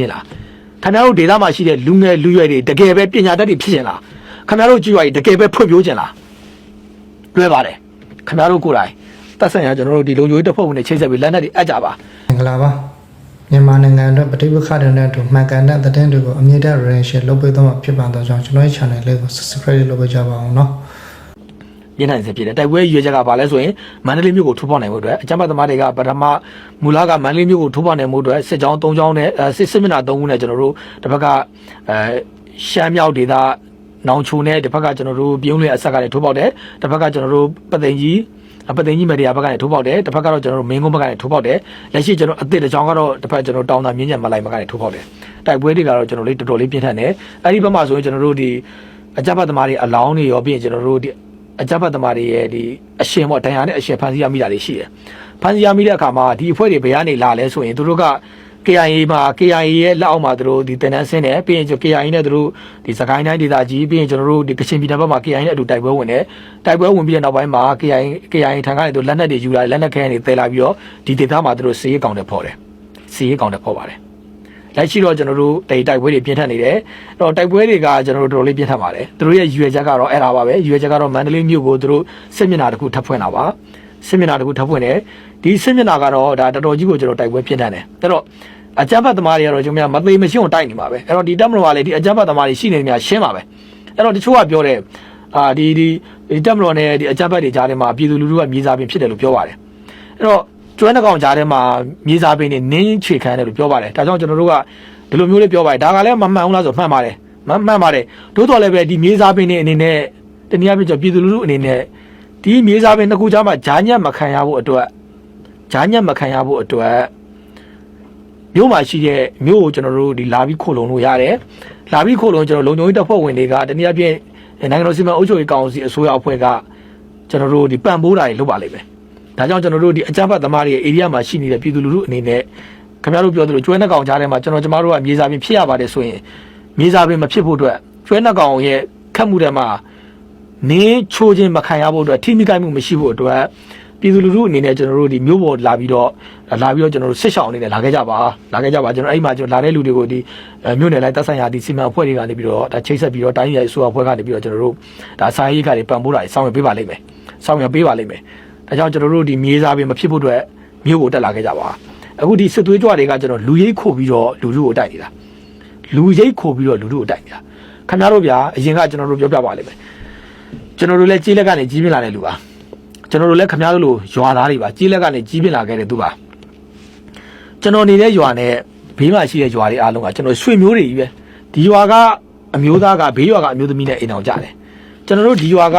ရင်လားခဏတို့ဒေသမှာရှိတဲ့လူငယ်လူရွယ်တွေတကယ်ပဲပညာတတ်တွေဖြစ်ရင်လားခဏတို့ကြည်ရွာကြီးတကယ်ပဲဖွံ့ဖြိုးခြင်းလားလွဲပါတယ်ခဏတို့ကိုယ်တိုင်တက်ဆိုင်ရကျွန်တော်တို့ဒီလုံချိုးတစ်ဖုတ်နဲ့ချိတ်ဆက်ပြီးလက်နက်တွေအပ်ကြပါမင်္ဂလာပါမြန်မာနိုင်ငံအတွက်ပဋိပက္ခတွေနဲ့အတူမှန်ကန်တဲ့သတင်းတွေကိုအမြင့်တဲ့ relation လုပ်ပေးသွားမှာဖြစ်ပါတော့ကြောင့်ကျွန်တော်ရဲ့ channel လေးကို subscribe လုပ်ပေးကြပါအောင်နော် ပြင်းထန်စေဖြစ်တယ်တိုက်ပွဲရွေးချက်ကဘာလဲဆိုရင်မန္တလေးမြို့ကိုထိုးပေါက်နိုင်ဖို့အတွက်အကြမ်းဖက်သမားတွေကပထမမူလကမန္တလေးမြို့ကိုထိုးပေါက်နိုင်မှုအတွက်စစ်ကြောင်း၃ကြောင်းနဲ့အဲစစ်စစ်မျက်နှာ၃ခုနဲ့ကျွန်တော်တို့တစ်ဖက်ကအဲရှမ်းမြောက်ဒေသနောင်ချိုနဲ့တစ်ဖက်ကကျွန်တော်တို့ပြုံးလျက်အဆက်ကလည်းထိုးပေါက်တယ်တစ်ဖက်ကကျွန်တော်တို့ပသိမ်ကြီးအပသိမ်ကြီးမရီယာဘက်ကနေထိုးပေါက်တယ်တစ်ဖက်ကတော့ကျွန်တော်တို့မင်းကုန်းဘက်ကနေထိုးပေါက်တယ်လက်ရှိကျွန်တော်အစ်စ်တစ်ကြောင်းကတော့တစ်ဖက်ကျွန်တော်တောင်သာမြင်းကြံမလိုက်ဘက်ကနေထိုးပေါက်တယ်တိုက်ပွဲတွေကတော့ကျွန်တော်လေးတော်တော်လေးပြင်းထန်တယ်အဲ့ဒီဘက်မှာဆိုရင်ကျွန်တော်တို့ဒီအကြမ်းဖက်သမားတွေအလောင်းတွေရောပြီးရင်ကျွန်တော်တို့ဒီ အကြမ်းဖက်သမားတွေရဲ့ဒီအရှင်ပေါ့ဒဏ်ရာနဲ့အရှင်ဖန်စီရမိတာတွေရှိတယ်။ဖန်စီရမိတဲ့အခါမှာဒီအဖွဲ့တွေဘယ်ကနေလာလဲဆိုရင်သူတို့က KIA မှာ KIA ရဲ့လက်အောက်မှာသူတို့ဒီတင်နန်းဆင်းတယ်ပြီးရင်ကျွန် KIA နဲ့သူတို့ဒီစကိုင်းတိုင်းဒေသကြီးပြီးရင်ကျွန်တော်တို့ဒီကချင်ပြည်နယ်ဘက်မှာ KIA နဲ့အတူတိုက်ပွဲဝင်တယ်။တိုက်ပွဲဝင်ပြီးတဲ့နောက်ပိုင်းမှာ KIA KIA ထံကနေသူလက်နက်တွေယူလာလက်နက်ခဲတွေတဲလာပြီးတော့ဒီဒေသမှာသူတို့စီးရေးကောင်တွေဖော်တယ်။စီးရေးကောင်တွေဖော်ပါတယ်။ လက်ရှိတော့ကျွန်တော်တို့တိတ်တိုက်ပွဲတွေပြင်းထန်နေတယ်အဲ့တော့တိုက်ပွဲတွေကကျွန်တော်တို့တော်တော်လေးပြင်းထန်ပါတယ်သူတို့ရဲ့ရွေချက်ကတော့အဲ့ဒါပါပဲရွေချက်ကတော့မန္တလေးမြို့ကိုသူတို့စစ်မျက်နှာတစ်ခုထပ်ဖွင့်တာပါစစ်မျက်နှာတစ်ခုထပ်ဖွင့်တယ်ဒီစစ်မျက်နှာကတော့ဒါတော်တော်ကြီးကိုကျွန်တော်တိုက်ပွဲပြင်းထန်တယ်အဲ့တော့အကြမ်းဖက်သမားတွေကတော့ကျွန်တော်မသေးမရှင်းအောင်တိုက်နေမှာပဲအဲ့တော့ဒီတက်မလို့ကလေဒီအကြမ်းဖက်သမားတွေရှိနေနေများရှင်းပါပဲအဲ့တော့တချို့ကပြောတယ်အာဒီဒီဒီတက်မလို့နဲ့ဒီအကြမ်းဖက်တွေကြားထဲမှာပြည်သူလူထုကမြေစာပင်ဖြစ်တယ်လို့ပြောပါတယ်အဲ့တော့ ကျွမ်းတကောင်ကြားထဲမှာမြေစာပင်တွေနင်းချေခံတယ်လို့ပြောပါတယ်ဒါကြောင့်ကျွန်တော်တို့ကဒီလိုမျိုးလေးပြောပါတယ်ဒါကလည်းမမှန်ဘူးလားဆိုမှန်ပါတယ်မမှန်ပါတယ်တိုးတော်လည်းပဲဒီမြေစာပင်တွေအနေနဲ့တနည်းအားဖြင့်ကျွန်တော်ပြည်သူလူထုအနေနဲ့ဒီမြေစာပင်တစ်ခုကြားမှာဂျာညက်မခံရဖို့အတွက်ဂျာညက်မခံရဖို့အတွက်မြို့မှာရှိတဲ့မြို့ကိုကျွန်တော်တို့ဒီလာပြီးခိုလုံလို့ရတယ်လာပြီးခိုလုံကျွန်တော်လုံခြုံရေးတပ်ဖွဲ့ဝင်တွေကတနည်းအားဖြင့်နိုင်ငံတော်စီမံအုပ်ချုပ်ရေးကောင်စီအစိုးရအဖွဲ့ကကျွန်တော်တို့ဒီပံ့ပိုးတာတွေလုပ်ပါလိမ့်မယ် ဒါကြောင့်ကျွန်တော်တို့ဒီအကြမ်းဖက်သမားတွေရဲ့ area မှာရှိနေတဲ့ပြည်သူလူထုအနေနဲ့ခင်ဗျားတို့ပြောသလိုကျွဲနှကောင်ကြားထဲမှာကျွန်တော်ကျမတို့ကမြေစာပင်ဖြစ်ရပါတယ်ဆိုရင်မြေစာပင်မဖြစ်ဖို့အတွက်ကျွဲနှကောင်ရဲ့ခတ်မှုတွေမှာနင်းချိုးခြင်းမခံရဖို့အတွက်ထိမိကိုက်မှုမရှိဖို့အတွက်ပြည်သူလူထုအနေနဲ့ကျွန်တော်တို့ဒီမျိုးပေါ်လာပြီးတော့လာပြီးတော့ကျွန်တော်တို့ဆစ်ဆောင်အနေနဲ့လာခဲ့ကြပါလာခဲ့ကြပါကျွန်တော်အဲ့မှာကျွန်တော်လာတဲ့လူတွေကိုဒီမြို့နယ်လိုက်တပ်ဆိုင်ရာဒီစီမံအဖွဲ့တွေကနေပြီးတော့ဒါချိတ်ဆက်ပြီးတော့တိုင်းပြည်ရဲ့အစိုးရအဖွဲ့ကနေပြီးတော့ကျွန်တော်တို့ဒါစာရေးခါတွေပံ့ပိုးတာတွေဆောင်ရွက်ပေးပါလိမ့်မယ်ဆောင်ရွက်ပေးပါလိမ့်မယ် ဒါကြောင့်ကျွန်တော်တို့ဒီမြေစာပင်မဖြစ်ဖို့အတွက်မြို့ကိုတက်လာခဲ့ကြပါအခုဒီစစ်သွေးကြွတွေကကျွန်တော်လူရိတ်ခိုပြီးတော့လူလူကိုတိုက်နေတာလူရိတ်ခိုပြီးတော့လူလူကိုတိုက်နေတာခင်ဗျားတို့ဗျာအရင်ကကျွန်တော်တို့ပြောပြပါလိမ့်မယ်ကျွန်တော်တို့လည်းကြီးလက်ကနေကြီးပြင်းလာတဲ့လူပါကျွန်တော်တို့လည်းခင်ဗျားတို့လိုရွာသားတွေပါကြီးလက်ကနေကြီးပြင်းလာခဲ့တဲ့သူပါကျွန်တော်နေတဲ့ရွာနဲ့ဘေးမှာရှိတဲ့ရွာတွေအားလုံးကကျွန်တော်ရွှေမျိုးတွေကြီးပဲဒီရွာကအမျိုးသားကဘေးရွာကအမျိုးသမီးနဲ့အိမ်အောင်ကြတယ်ကျွန်တော်တို့ဒီရွာက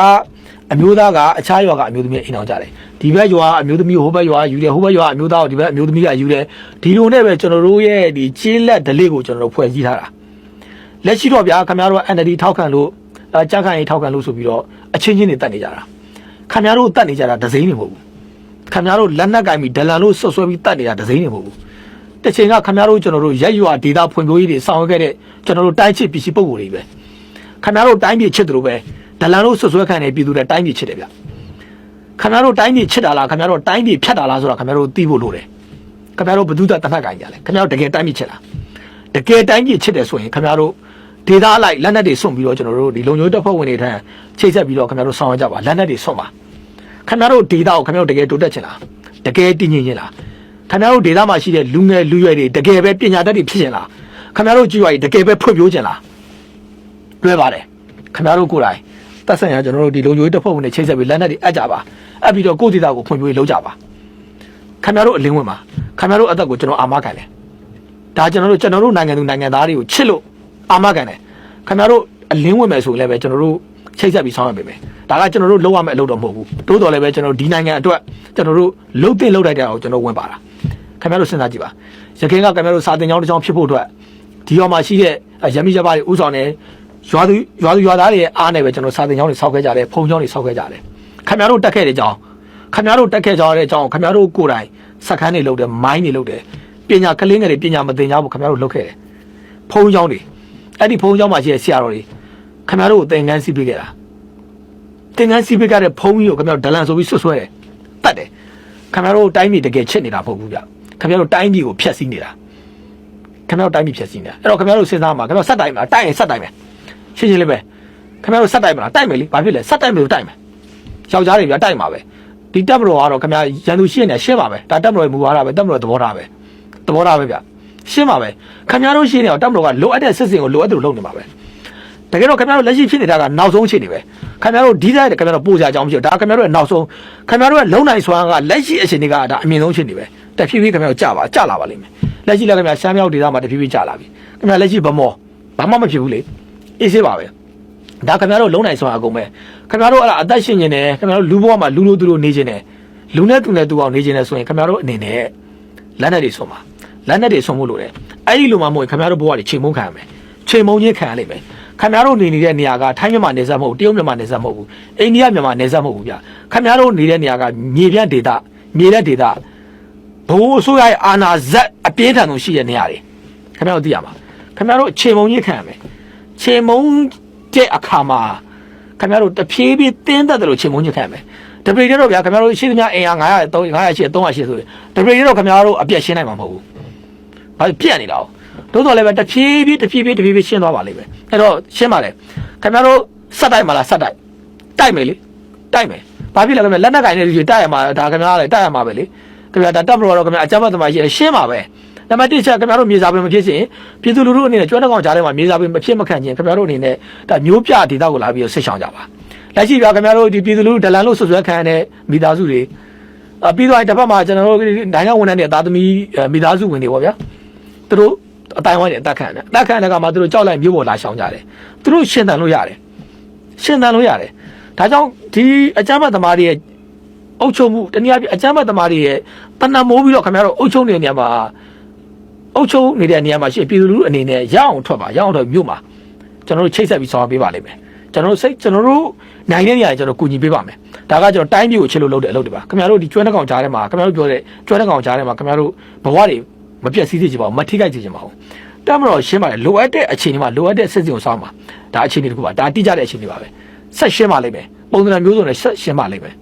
အမျိုးသားကအခြားရွာကအမျိုးသမီးနဲ့အိမ်အောင်ကြတယ်ဒီဘက်ရွာအမျိုးသမီးဟိုဘက်ရွာယူတယ်ဟိုဘက်ရွာအမျိုးသားကိုဒီဘက်အမျိုးသမီးကယူတယ်ဒီလိုနဲ့ပဲကျွန်တော်တို့ရဲ့ဒီချေးလက်ဒလေးကိုကျွန်တော်တို့ဖွဲ့စည်းထားတာလက်ရှိတော့ဗျာခင်ဗျားတို့က NLD ထောက်ခံလို့အဲကြက်ခံရေးထောက်ခံလို့ဆိုပြီးတော့အချင်းချင်းတွေတက်နေကြတာခင်ဗျားတို့တက်နေကြတာဒစိမ့်နေမဟုတ်ဘူးခင်ဗျားတို့လက်နက်ကင်ပြီးဒလန်လို့ဆွတ်ဆွဲပြီးတက်နေတာဒစိမ့်နေမဟုတ်ဘူးတစ်ချိန်ကခင်ဗျားတို့ကျွန်တော်တို့ရက်ရွာဒေတာဖွံ့ဖြိုးရေးတွေဆောင်ရွက်ခဲ့တဲ့ကျွန်တော်တို့တိုင်းချစ်ပစ္စည်းပုံကိုယ်တွေပဲခင်ဗျားတို့တိုင်းပြည်ချစ်တယ်လို့ပဲ ဒလန်လို့ဆွတ်ဆွဲခံနေပြည်သူတွေတိုင်းပြည်ချစ်တယ်ဗျခင်ဗျားတို့တိုင်းပြည်ချစ်တာလားခင်ဗျားတို့တိုင်းပြည်ဖြတ်တာလားဆိုတာခင်ဗျားတို့သိဖို့လိုတယ်ခင်ဗျားတို့ဘယ်သူသက်တနက်ကင်ကြလဲခင်ဗျားတို့တကယ်တိုင်းပြည်ချစ်လားတကယ်တိုင်းပြည်ချစ်တယ်ဆိုရင်ခင်ဗျားတို့ဒေသအလိုက်လက်နက်တွေစွန့်ပြီးတော့ကျွန်တော်တို့ဒီလုံခြုံရေးတပ်ဖွဲ့ဝင်တွေထံချိတ်ဆက်ပြီးတော့ခင်ဗျားတို့ဆောင်ရွက်ကြပါလက်နက်တွေစွန့်ပါခင်ဗျားတို့ဒေသကိုခင်ဗျားတို့တကယ်တိုးတက်ချင်လားတကယ်တည်ငြိမ်ချင်လားခင်ဗျားတို့ဒေသမှာရှိတဲ့လူငယ်လူရွယ်တွေတကယ်ပဲပညာတတ်တွေဖြစ်ချင်လားခင်ဗျားတို့ကြည့်ရည်တကယ်ပဲဖွံ့ဖြိုးချင်လားတွဲပါတယ်ခင်ဗျားတို့ကိုယ်တိုင် တက်ဆိုင်ရာကျွန်တော်တို့ဒီလုံခြုံရေးတပ်ဖွဲ့ဝင်တွေချိတ်ဆက်ပြီးလက်နက်တွေအပ်ကြပါအပ်ပြီးတော့ကိုယ့်ဒေတာကိုဖွံ့ဖြိုးရေးလုပ်ကြပါခင်ဗျားတို့အလင်းဝင်ပါခင်ဗျားတို့အသက်ကိုကျွန်တော်အာမခံတယ်ဒါကျွန်တော်တို့ကျွန်တော်တို့နိုင်ငံသူနိုင်ငံသားတွေကိုချစ်လို့အာမခံတယ်ခင်ဗျားတို့အလင်းဝင်မယ်ဆိုရင်လည်းပဲကျွန်တော်တို့ချိတ်ဆက်ပြီးဆောင်းရပေးမယ်ဒါကကျွန်တော်တို့လုပ်ရမယ့်အလုပ်တော့မဟုတ်ဘူးတိုးတော်လည်းပဲကျွန်တော်ဒီနိုင်ငံအတွက်ကျွန်တော်တို့လှုပ်တင်လှုပ်တိုက်တဲ့အောင်ကျွန်တော်ဝင်ပါတာခင်ဗျားတို့စဉ်းစားကြည့်ပါရခိုင်ကခင်ဗျားတို့စာတင်ကြောင်းတစ်ကြောင်းဖြစ်ဖို့အတွက်ဒီရောမှာရှိတဲ့ရမီရပါတွေဥဆောင်တယ် ရွာသူရွာသူရွာသားတွေရဲ့အားနဲ့ပဲကျွန်တော်စာသင်ကျောင်းတွေဆောက်ခဲ့ကြတယ်ဖုံကျောင်းတွေဆောက်ခဲ့ကြတယ်ခင်ဗျားတို့တက်ခဲ့တဲ့အကြောင်းခင်ဗျားတို့တက်ခဲ့ကြတဲ့အကြောင်းခင်ဗျားတို့ကိုယ်တိုင်စက္ကန်းတွေလုပ်တယ်မိုင်းတွေလုပ်တယ်ပညာကလေးငယ်တွေပညာမသင်ကြဘူးခင်ဗျားတို့လုပ်ခဲ့တယ်ဖုံကျောင်းတွေအဲ့ဒီဖုံကျောင်းမှာရှိတဲ့ဆရာတော်တွေခင်ဗျားတို့ကိုသင်ခန်းစီးပေးခဲ့တာသင်ခန်းစီးပေးခဲ့တဲ့ဖုံကြီးကိုခင်ဗျားတို့ဒလန်ဆိုပြီးဆွဆွဲတယ်တတ်တယ်ခင်ဗျားတို့တိုင်းပြည်တကယ်ချစ်နေတာမဟုတ်ဘူးဗျခင်ဗျားတို့တိုင်းပြည်ကိုဖျက်ဆီးနေတာခင်ဗျားတို့တိုင်းပြည်ဖျက်ဆီးနေတာအဲ့တော့ခင်ဗျားတို့စဉ်းစားမှာခင်ဗျားစက်တိုင်းမှာတိုင်းရင်စက်တိုင်းပဲ ရှင်းရှင်းလေးပဲခင်ဗျားတို့ဆက်တိုင်းမလားတိုက်မယ်လေဘာဖြစ်လဲဆက်တိုင်းမယ်လို့တိုက်မယ်ယောက်ျားတွေပြတိုက်မှာပဲဒီတက်မတော်ကတော့ခင်ဗျားရန်သူရှင်းနေရှင်းပါပဲဒါတက်မတော်ရဲ့မူဝါဒပဲတက်မတော်သဘောထားပဲသဘောထားပဲဗျရှင်းပါပဲခင်ဗျားတို့ရှင်းနေတော့တက်မတော်ကလိုအပ်တဲ့စစ်စင်ကိုလိုအပ်တယ်လို့လုပ်နေပါပဲတကယ်တော့ခင်ဗျားတို့လက်ရှိဖြစ်နေတာကနောက်ဆုံးအခြေအနေပဲခင်ဗျားတို့ဒီဇိုင်းခင်ဗျားတို့ပို့ကြအောင်မရှိဘူးဒါခင်ဗျားတို့ရဲ့နောက်ဆုံးခင်ဗျားတို့ရဲ့လုံနိုင်စွမ်းကလက်ရှိအခြေအနေကဒါအမြင့်ဆုံးအခြေအနေပဲတဖြည်းဖြည်းခင်ဗျားတို့ကြာပါကြာလာပါလိမ့်မယ်လက်ရှိလည်းခင်ဗျာရှမ်းမြောက်ဒေသမှာတဖြည်းဖြည်းကြာလာပြီခင်ဗျားလက်ရှိဗမောဘာမှမဖြစ်ဘူးလေ အေးဆေးပါပဲဒါခင်ဗျားတို့လုံးနိုင်စွာအကုန်ပဲခင်ဗျားတို့အဲ့ဒါအသက်ရှင်နေတယ်ခင်ဗျားတို့လူဘဝမှာလူလိုသူလိုနေခြင်းတယ်လူနဲ့သူနဲ့သူအောင်နေခြင်းတယ်ဆိုရင်ခင်ဗျားတို့အနေနဲ့လက်နဲ့တွေဆွမှာလက်နဲ့တွေဆွမှုလို့တယ်အဲ့ဒီလိုမှမဟုတ်ရင်ခင်ဗျားတို့ဘဝတွေချိန်မုန်းခံရမယ်ချိန်မုန်းခြင်းခံရလိမ့်မယ်ခင်ဗျားတို့နေနေတဲ့နေရာကထိုင်းမြန်မာနေဆက်မဟုတ်ဘူးတရုတ်မြန်မာနေဆက်မဟုတ်ဘူးအိန္ဒိယမြန်မာနေဆက်မဟုတ်ဘူးဗျခင်ဗျားတို့နေတဲ့နေရာကမြေပြန့်ဒေသမြေလက်ဒေသဘိုးအစိုးရရဲ့အာဏာဇက်အပြင်းထန်ဆုံးရှိတဲ့နေရာတွေခင်ဗျားတို့သိရမှာခင်ဗျားတို့ချိန်မုန်းခြင်းခံရမယ် ချေမုံတဲ့အခါမှာခင်ဗျားတို့တဖြည်းဖြည်းတင်းသက်တယ်လို့ချေမုံညစ်ခံမယ်တပရိတော့ဗျာခင်ဗျားတို့ရှိသမျှအင်အား900 300 900ရှိ300ရှိဆိုရင်တပရိတော့ခင်ဗျားတို့အပြက်ရှင်းနိုင်မှာမဟုတ်ဘူး။ဘာလို့ပြက်နေတာ။တိုးတော်လည်းပဲတဖြည်းဖြည်းတဖြည်းဖြည်းတဖြည်းဖြည်းရှင်းသွားပါလိမ့်မယ်။အဲ့တော့ရှင်းပါလေ။ခင်ဗျားတို့စက်တိုက်မလားစက်တိုက်။တိုက်မယ်လေ။တိုက်မယ်။ဘာဖြစ်လဲခင်ဗျာလက်နက်ကင်တဲ့လူတွေတိုက်ရမှာဒါခင်ဗျားလည်းတိုက်ရမှာပဲလေ။ခင်ဗျာဒါတပ်မတော်တော့ခင်ဗျာအကြမ်းဖက်သမားရှိတယ်ရှင်းပါပဲ။ နံပါတ်1ချက်ခင်ဗျားတို့မြေစာပင်မဖြစ်ရင်ပြည်သူလူထုအနေနဲ့ကျွမ်းတဲ့ကောင်ကြားထဲမှာမြေစာပင်မဖြစ်မခံခြင်းခင်ဗျားတို့အနေနဲ့ဒါမျိုးပြဒေသကိုလာပြီးတော့ဆစ်ဆောင်ကြပါလက်ရှိပြခင်ဗျားတို့ဒီပြည်သူလူထုဒလန်လို့ဆွဆွဲခံရတဲ့မိသားစုတွေအပြီးတော့တစ်ဖက်မှာကျွန်တော်တို့နိုင်ငံဝန်ထမ်းတွေသားသမီးမိသားစုဝင်တွေပေါ့ဗျာသူတို့အတိုင်းဝိုင်းတွေအသက်ခံတယ်အသက်ခံတဲ့ကမှာသူတို့ကြောက်လိုက်မျိုးပေါ်လာရှောင်ကြတယ်သူတို့ရှင်းတန်လို့ရတယ်ရှင်းတန်လို့ရတယ်ဒါကြောင့်ဒီအကြမ်းဖက်သမားတွေရဲ့အုပ်ချုပ်မှုတနည်းအားဖြင့်အကြမ်းဖက်သမားတွေရဲ့တဏ္ဍမိုးပြီးတော့ခင်ဗျားတို့အုပ်ချုပ်နေတဲ့နေရာမှာ အုပ်ချုပ်နေတဲ့နေရာမှာရှိပြည်သူလူထုအနေနဲ့ရအောင်ထွက်ပါရအောင်ထွက်မြို့မှာကျွန်တော်တို့ချိတ်ဆက်ပြီးဆောင်ရွက်ပေးပါလိမ့်မယ်ကျွန်တော်တို့စိတ်ကျွန်တော်တို့နိုင်တဲ့နေရာတွေကျွန်တော်ကူညီပေးပါမယ်ဒါကကျွန်တော်တိုင်းပြည်ကိုချစ်လို့လုပ်တဲ့အလုပ်တွေပါခင်ဗျားတို့ဒီကျွမ်းတဲ့ကောင်ကြားထဲမှာခင်ဗျားတို့ပြောတဲ့ကျွမ်းတဲ့ကောင်ကြားထဲမှာခင်ဗျားတို့ဘဝတွေမပြတ်စည်းစေချင်ပါဘူးမထိခိုက်စေချင်ပါဘူးတမတော်ရှင်းပါတယ်လိုအပ်တဲ့အခြေအနေမှာလိုအပ်တဲ့စစ်စင်ကိုစောင်းပါဒါအခြေအနေတစ်ခုပါဒါတိကျတဲ့အခြေအနေပါပဲဆက်ရှင်းပါလိမ့်မယ်ပုံစံမျိုးစုံနဲ့ဆက်ရှင်းပါလိမ့်မယ်